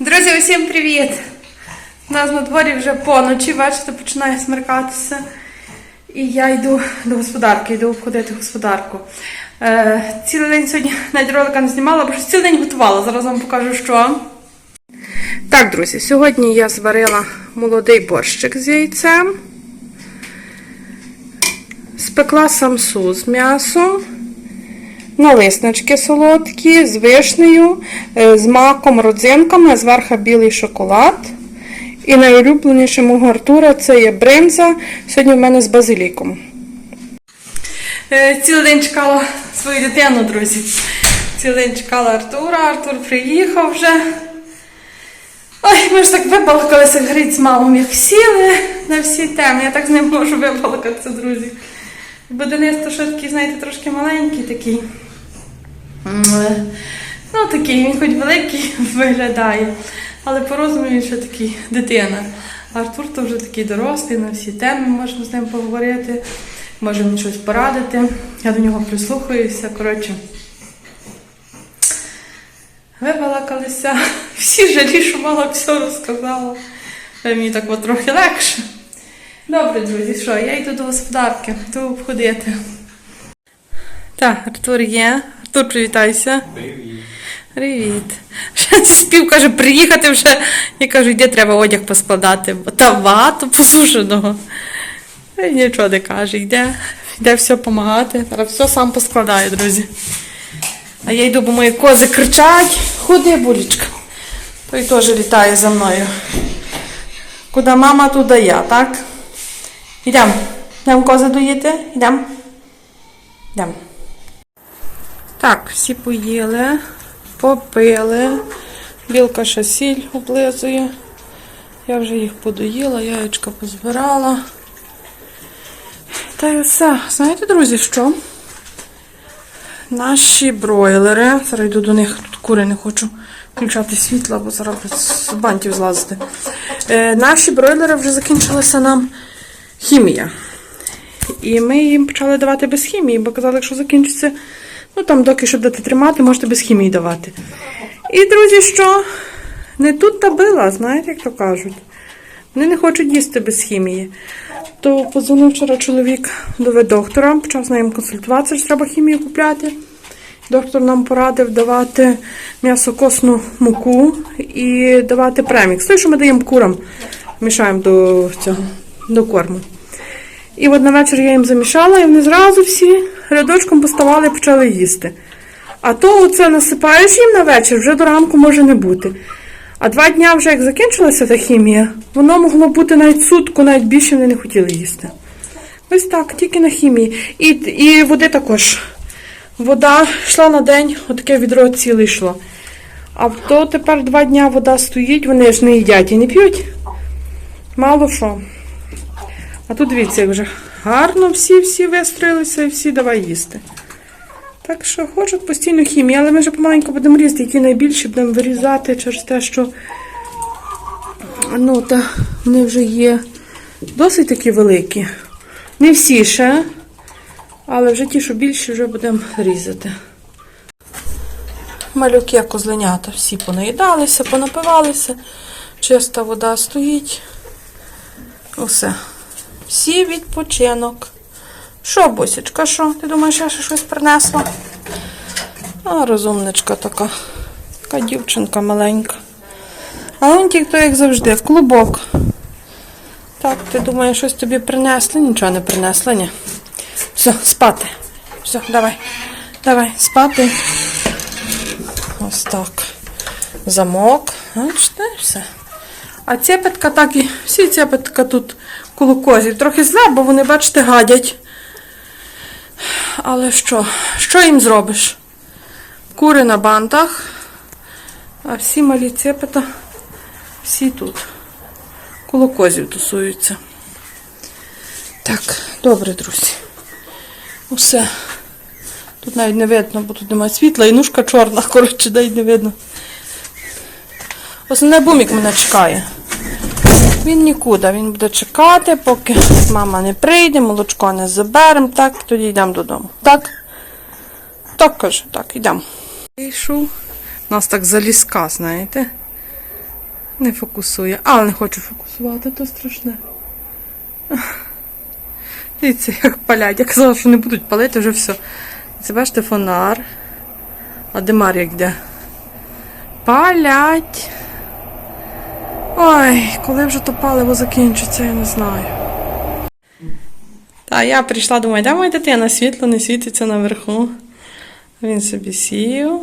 Друзі, усім привіт! У нас на дворі вже поночі, бачите, починає смеркатися. І я йду до господарки, йду обходити господарку. Е, цілий день сьогодні навіть ролика не знімала, бо цілий день готувала. Зараз вам покажу, що. Так, друзі, сьогодні я зварила молодий борщик з яйцем. Спекла самсу з м'ясом. Налиснички солодкі з вишнею, е, з маком, родзинками, зверху білий шоколад. І найулюбленіше мого Артура це є бринза. Сьогодні в мене з базиліком. Е, Цілий день чекала свою дитину, друзі. Цілий день чекала Артура. Артур приїхав вже. Ой, ми ж так вибалкалися грить з мамою, як сіли на всі теми. Я так з ним можу вибалкатися, друзі. Денис то що такий, знаєте, трошки маленький такий. Ну, такий, він хоч великий виглядає, але по розуму він такий дитина. Артур то вже такий дорослий, на всі теми можемо з ним поговорити, може мені щось порадити. Я до нього прислухаюся. Коротше, вибалакалися. Всі жалі, що мала все розказала. Мені так от трохи легше. Добре, друзі, що, я йду до господарки, йду обходити. Так, Артур є. Артур, привітайся. Привіт. Привіт. Ще спів каже, приїхати вже. Я кажу, де треба одяг поскладати, бо та вату посушеного. І нічого не каже, йде, йде все допомагати. Зараз все сам поскладає, друзі. А я йду, бо мої кози кричать. Ходи, булічка. Той теж літає за мною. Куди мама, туди я, так? Йдемо. Йдемо кози доїти? Йдемо. Йдемо. Так, всі поїли, попили. Білка ще сіль облизує. Я вже їх подоїла, яєчка позбирала. Та й все. Знаєте, друзі, що? Наші бройлери. Зараз йду до них, тут кури не хочу включати світло, бо зараз з бантів злазити. Е, наші бройлери вже закінчилася нам хімія. І ми їм почали давати без хімії, бо казали, якщо закінчиться, ну там доки щоб дати тримати, можете без хімії давати. І, друзі, що? Не тут та била, знаєте, як то кажуть. Вони не хочуть їсти без хімії. То позвонив вчора чоловік до ветдоктора, почав з ним консультуватися, що треба хімію купляти. Доктор нам порадив давати м'ясокосну муку і давати премікс. Той, що ми даємо курам, мішаємо до цього, до корму. І от на вечір я їм замішала, і вони зразу всі рядочком поставали і почали їсти. А то оце насипаєш їм на вечір, вже до ранку може не бути. А два дня вже як закінчилася та хімія, воно могло бути навіть сутку, навіть більше вони не хотіли їсти. Ось так, тільки на хімії. І, і води також. Вода йшла на день, отаке відро ціле йшло. А то тепер два дня вода стоїть, вони ж не їдять і не п'ють. Мало що. А тут дивіться, як вже гарно всі-всі вистроїлися і всі давай їсти. Так що хочуть постійно хімії, але ми вже помаленьку будемо різати, які найбільші будемо вирізати через те, що ну, та, вони вже є досить такі великі. Не всі ще, але вже ті, що більші, вже будемо різати. Малюки козленята всі понаїдалися, понапивалися. Чиста вода стоїть. Усе. Всі відпочинок. Що, босічка, що? Ти думаєш, я ще щось принесла? А, розумничка така. Така дівчинка маленька. А он тільки як завжди, клубок. Так, ти думаєш, щось тобі принесли? Нічого не принесла, ні. Все, спати. Все, давай. Давай, спати. Ось так. Замок. Бачите, все. А цепетка так і всі цепетка тут коло козів. Трохи зле, бо вони, бачите, гадять. Але що? Що їм зробиш? Кури на бантах, а всі малі цепета, всі тут. Коло тусуються. Так, добре, друзі. Усе. Тут навіть не видно, бо тут немає світла і нушка чорна, коротше, навіть не видно. Основне бумік мене чекає. Він нікуди, він буде чекати, поки мама не прийде, молочко не заберемо, так, тоді йдемо додому. Так? Так каже, так, йдемо. Вийшов. Нас так залізка, знаєте. Не фокусує, але не хочу фокусувати, то страшне. Дивіться, як палять. Я казала, що не будуть палити вже все. Це бачите фонар. А де Мар'я йде? Палять. Ой, коли вже то паливо закінчиться, я не знаю. Та я прийшла, думаю, де моя дитина? Світло не світиться наверху. Він собі сів.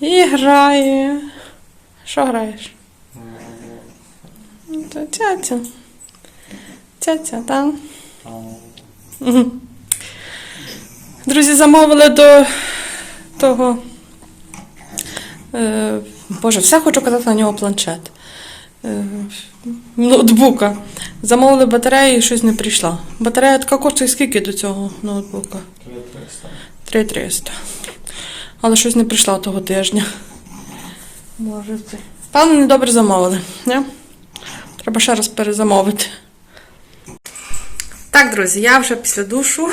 І грає. Що граєш? Цяця. Цяця. Мгм. Друзі, замовили до того. Боже, все хочу казати на нього планшет. Е, ноутбука. Замовили батарею і щось не прийшла. Батарея така коштує скільки до цього ноутбука? 3300. Але щось не прийшла того тижня. Може це. Певно, недобре замовили, не? Треба ще раз перезамовити. Так, друзі, я вже після душу.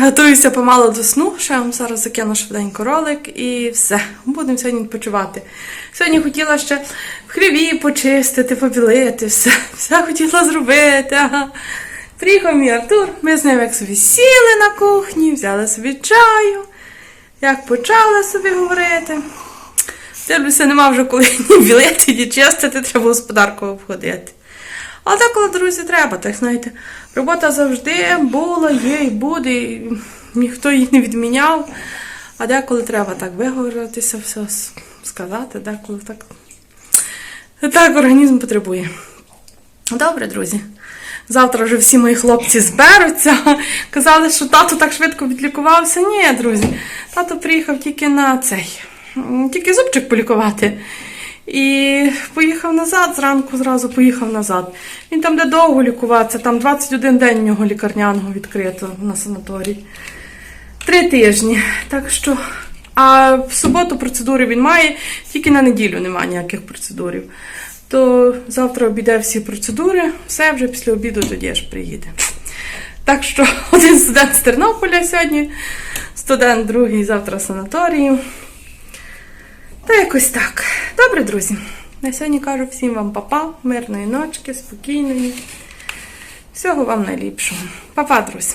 Готуюся помало до сну. Ще я вам зараз закину швиденько ролик і все. Будемо сьогодні відпочивати. Сьогодні хотіла ще в хліві почистити, побілити, все. Все хотіла зробити. Ага. Приїхав мій Артур, ми з ним як собі сіли на кухні, взяли собі чаю, як почали собі говорити. Дивлюся, нема вже коли ні білити, ні чистити, треба господарку обходити. Але деколи, друзі, треба, так знаєте, робота завжди була, є і буде, і ніхто її не відміняв. А деколи треба так виговоритися, все сказати, деколи так. Так організм потребує. Добре, друзі. Завтра вже всі мої хлопці зберуться. Казали, що тато так швидко відлікувався. Ні, друзі, тато приїхав тільки на цей, тільки зубчик полікувати. І поїхав назад, зранку зразу поїхав назад. Він там де довго лікуватися, там 21 день у нього лікарняного відкрито на санаторії. Три тижні. Так що. А в суботу процедури він має, тільки на неділю немає ніяких процедурів. То завтра обійде всі процедури, все вже після обіду тоді аж приїде. Так що один студент з Тернополя сьогодні, студент другий завтра в санаторії. Та якось так. Добре, друзі. На сьогодні кажу всім вам папа, мирної ночки, спокійної. Всього вам найліпшого. Папа, друзі.